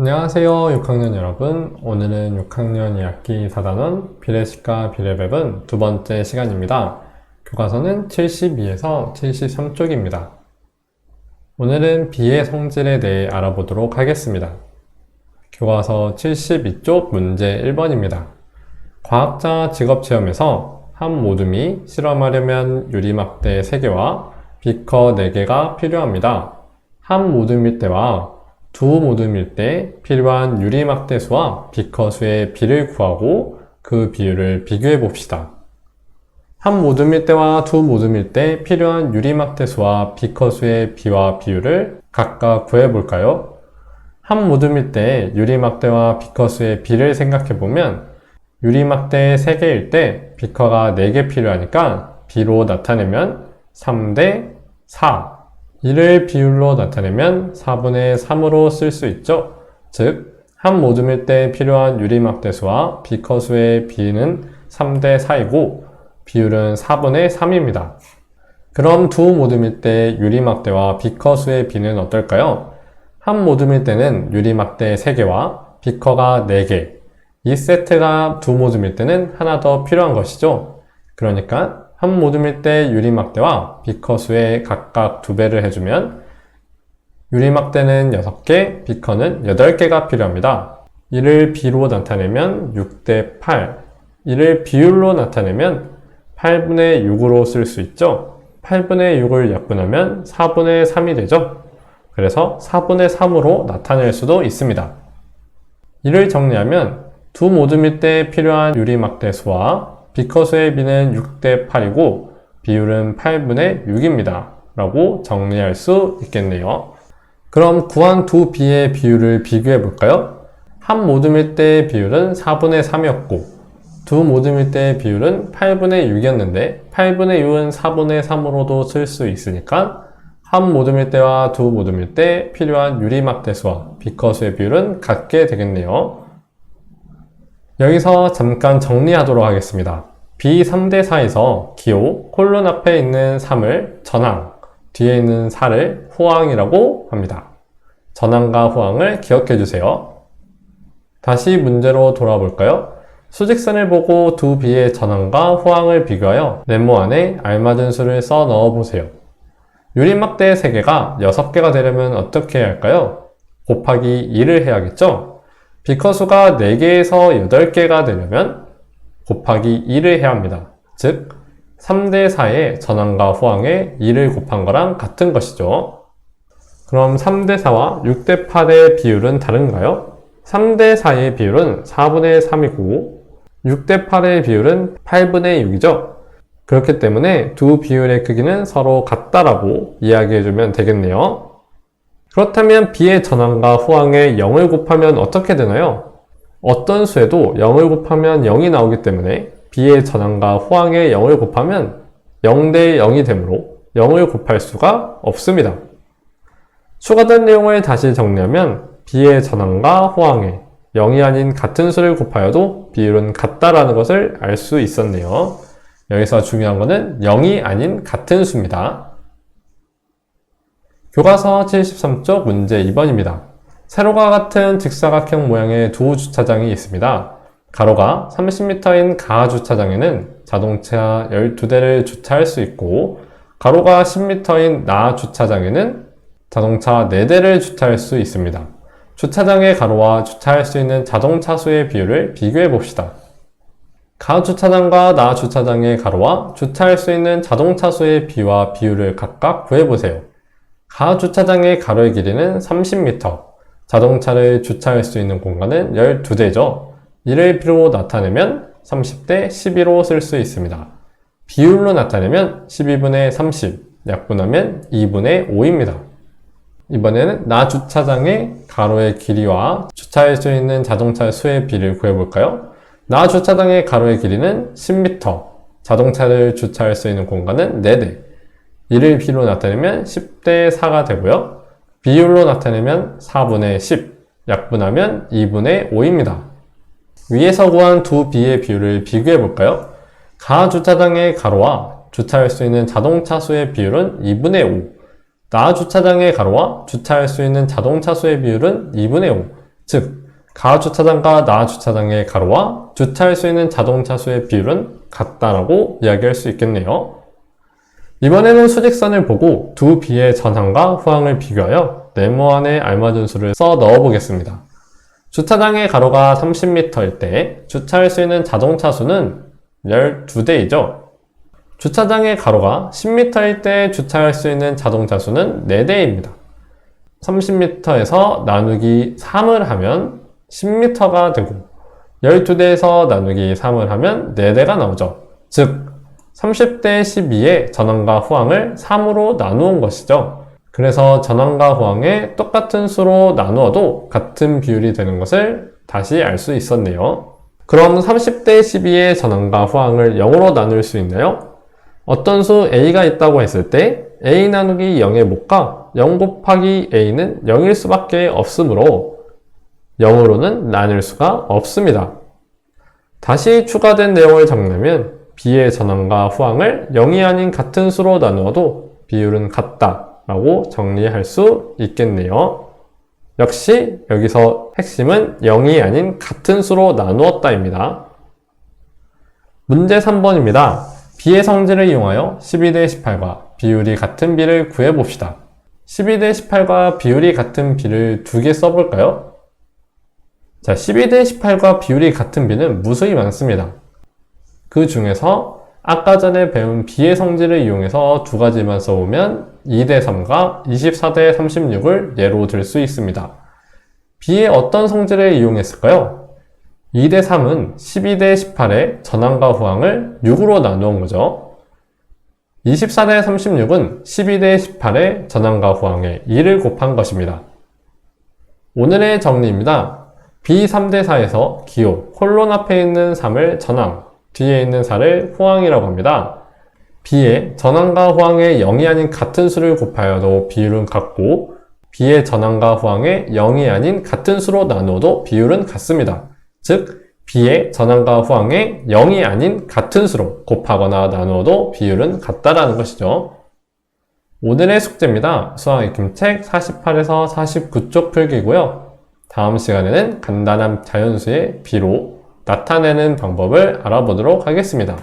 안녕하세요 6학년 여러분. 오늘은 6학년 2학기 4단원 비례식과 비례배분 두 번째 시간입니다. 교과서는 72에서 73쪽입니다. 오늘은 비의 성질에 대해 알아보도록 하겠습니다. 교과서 72쪽 문제 1번입니다. 과학자 직업체험에서 한 모둠이 실험하려면 유리막대 3개와 비커 4개가 필요합니다. 한 모둠 일 때와 두 모둠일 때 필요한 유리막대수와 비커수의 비를 구하고 그 비율을 비교해 봅시다. 한 모둠일 때와 두 모둠일 때 필요한 유리막대수와 비커수의 비와 비율을 각각 구해 볼까요? 한 모둠일 때 유리막대와 비커수의 비를 생각해 보면 유리막대 3개일 때 비커가 4개 필요하니까 비로 나타내면 3대 4 이를 비율로 나타내면 4분의 3으로 쓸 수 있죠. 즉, 한 모둠일 때 필요한 유리막대수와 비커수의 비는 3대 4이고 비율은 4분의 3입니다. 그럼 두 모둠일 때 유리막대와 비커수의 비는 어떨까요? 한 모둠일 때는 유리막대 3개와 비커가 4개, 이 세트가 두 모둠일 때는 하나 더 필요한 것이죠. 그러니까 한 모둠일 때 유리막대와 비커수에 각각 두 배를 해주면 유리막대는 6개, 비커는 8개가 필요합니다. 이를 비로 나타내면 6대 8, 이를 비율로 나타내면 8분의 6으로 쓸 수 있죠. 8분의 6을 약분하면 4분의 3이 되죠. 그래서 4분의 3으로 나타낼 수도 있습니다. 이를 정리하면 두 모둠일 때 필요한 유리막대 수와 비커수의 비는 6대 8이고 비율은 8분의 6입니다. 라고 정리할 수 있겠네요. 그럼 구한 두 비의 비율을 비교해 볼까요? 한 모둠일 때 비율은 4분의 3이었고 두 모둠일 때 비율은 8분의 6이었는데 8분의 6은 4분의 3으로도 쓸 수 있으니까 한 모둠일 때와 두 모둠일 때 필요한 유리막 대수와 비커수의 비율은 같게 되겠네요. 여기서 잠깐 정리하도록 하겠습니다. B 3대 4에서 기호 콜론 앞에 있는 3을 전항, 뒤에 있는 4를 후항이라고 합니다. 전항과 후항을 기억해 주세요. 다시 문제로 돌아볼까요? 수직선을 보고 두 B의 전항과 후항을 비교하여 네모 안에 알맞은 수를 써 넣어 보세요. 유리막대 3개가 6개가 되려면 어떻게 해야 할까요? 곱하기 2를 해야겠죠? 비커수가 4개에서 8개가 되려면 곱하기 2를 해야 합니다. 즉, 3대 4의 전항과 후항에 2를 곱한 거랑 같은 것이죠. 그럼 3대 4와 6대 8의 비율은 다른가요? 3대 4의 비율은 4분의 3이고 6대 8의 비율은 8분의 6이죠. 그렇기 때문에 두 비율의 크기는 서로 같다라고 이야기해주면 되겠네요. 그렇다면 b의 전항과 후항에 0을 곱하면 어떻게 되나요? 어떤 수에도 0을 곱하면 0이 나오기 때문에 b의 전항과 후항에 0을 곱하면 0 대 0이 되므로 0을 곱할 수가 없습니다. 추가된 내용을 다시 정리하면 b의 전항과 후항에 0이 아닌 같은 수를 곱하여도 비율은 같다라는 것을 알 수 있었네요. 여기서 중요한 것은 0이 아닌 같은 수입니다. 교과서 73쪽 문제 2번입니다. 세로가 같은 직사각형 모양의 두 주차장이 있습니다. 가로가 30m인 가 주차장에는 자동차 12대를 주차할 수 있고 가로가 10m인 나 주차장에는 자동차 4대를 주차할 수 있습니다. 주차장의 가로와 주차할 수 있는 자동차 수의 비율을 비교해 봅시다. 가 주차장과 나 주차장의 가로와 주차할 수 있는 자동차 수의 비와 비율을 각각 구해보세요. 가 주차장의 가로의 길이는 30m, 자동차를 주차할 수 있는 공간은 12대죠. 이를 비로 나타내면 30대 12로 쓸 수 있습니다. 비율로 나타내면 12분의 30, 약분하면 2분의 5입니다. 이번에는 나 주차장의 가로의 길이와 주차할 수 있는 자동차 수의 비를 구해볼까요? 나 주차장의 가로의 길이는 10m, 자동차를 주차할 수 있는 공간은 4대. 이를 비로 나타내면 10대 4가 되고요. 비율로 나타내면 4분의 10, 약분하면 2분의 5입니다. 위에서 구한 두 비의 비율을 비교해 볼까요? 가 주차장의 가로와 주차할 수 있는 자동차 수의 비율은 2분의 5, 나 주차장의 가로와 주차할 수 있는 자동차 수의 비율은 2분의 5, 즉, 가 주차장과 나 주차장의 가로와 주차할 수 있는 자동차 수의 비율은 같다라고 이야기할 수 있겠네요. 이번에는 수직선을 보고 두 비의 전항과 후항을 비교하여 네모 안에 알맞은 수를 써 넣어 보겠습니다. 주차장의 가로가 30m일 때 주차할 수 있는 자동차 수는 12대이죠. 주차장의 가로가 10m일 때 주차할 수 있는 자동차 수는 4대입니다. 30m에서 나누기 3을 하면 10m가 되고 12대에서 나누기 3을 하면 4대가 나오죠. 즉 30대 12의 전항과 후항을 3으로 나누은 것이죠. 그래서 전항과 후항의 똑같은 수로 나누어도 같은 비율이 되는 것을 다시 알 수 있었네요. 그럼 30대 12의 전항과 후항을 0으로 나눌 수 있나요? 어떤 수 a가 있다고 했을 때 a 나누기 0의 목과 0 곱하기 a는 0일 수밖에 없으므로 0으로는 나눌 수가 없습니다. 다시 추가된 내용을 정리하면 b의 전항과 후항을 0이 아닌 같은 수로 나누어도 비율은 같다 라고 정리할 수 있겠네요. 역시 여기서 핵심은 0이 아닌 같은 수로 나누었다입니다. 문제 3번입니다. b의 성질을 이용하여 12대 18과 비율이 같은 비를 구해봅시다. 12대 18과 비율이 같은 비를 두 개 써볼까요? 자, 12대 18과 비율이 같은 비는 무수히 많습니다. 그 중에서 아까 전에 배운 비의 성질을 이용해서 두 가지만 써보면 2대 3과 24대 36을 예로 들 수 있습니다. 비의 어떤 성질을 이용했을까요? 2대 3은 12대 18의 전항과 후항을 6으로 나누은 거죠. 24대 36은 12대 18의 전항과 후항의 2를 곱한 것입니다. 오늘의 정리입니다. B 3대 4에서 기호, 콜론 앞에 있는 3을 전항, 뒤에 있는 4를 후항이라고 합니다. B의 전항과 후항의 0이 아닌 같은 수를 곱하여도 비율은 같고 B의 전항과 후항의 0이 아닌 같은 수로 나누어도 비율은 같습니다. 즉 B의 전항과 후항의 0이 아닌 같은 수로 곱하거나 나누어도 비율은 같다라는 것이죠. 오늘의 숙제입니다. 수학 익힘책 48에서 49쪽 풀기고요. 다음 시간에는 간단한 자연수의 비로 나타내는 방법을 알아보도록 하겠습니다.